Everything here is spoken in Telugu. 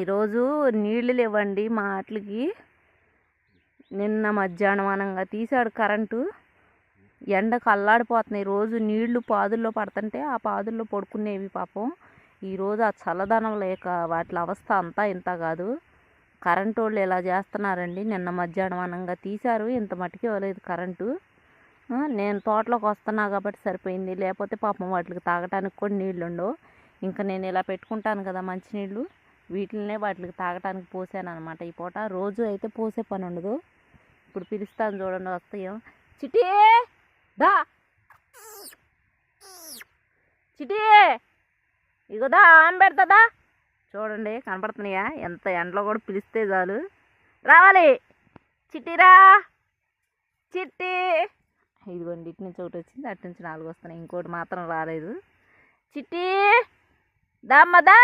ఈరోజు నీళ్ళు లేవండి మా ఆటలకి నిన్న మధ్యాహ్నం అనంగా తీశాడు కరెంటు. ఎండకు అల్లాడిపోతున్నాయి. రోజు నీళ్ళు పాదుల్లో పడుతుంటే ఆ పాదుల్లో పడుకునేవి పాపం. ఈరోజు ఆ చల్లదనం లేక వాటి అవస్థ అంతా ఇంత కాదు. కరెంటు వాళ్ళు ఇలా చేస్తున్నారండి. నిన్న మధ్యాహ్నం అనంగా తీశారు. ఇంత మట్టుకి ఇవ్వలేదు కరెంటు. నేను తోటలోకి వస్తున్నా కాబట్టి సరిపోయింది. లేకపోతే పాపం వాటికి తాగటానికి కూడా నీళ్ళు ఉండవు ఇంకా నేను ఇలా పెట్టుకుంటాను కదా మంచినీళ్ళు. వీటినే వాటికి తాగటానికి పోసాను అనమాట ఈ పూట రోజు అయితే పోసే పని ఉండదు ఇప్పుడు పిలుస్తాను చూడండి వస్తాయో. చిటీ! దా! చిటీ! ఇగోదా ఆమె పెడతాదా చూడండి కనపడుతున్నాయా? ఎంత ఎండలో కూడా పిలిస్తే చాలు. రావాలి! చిట్టిరా చిట్టి ఇదిగోండి ఇటు నుంచి ఒకటి వచ్చింది అటు నుంచి నాలుగు వస్తున్నాయి. ఇంకోటి మాత్రం రాలేదు. చిట్టి దామ్మదా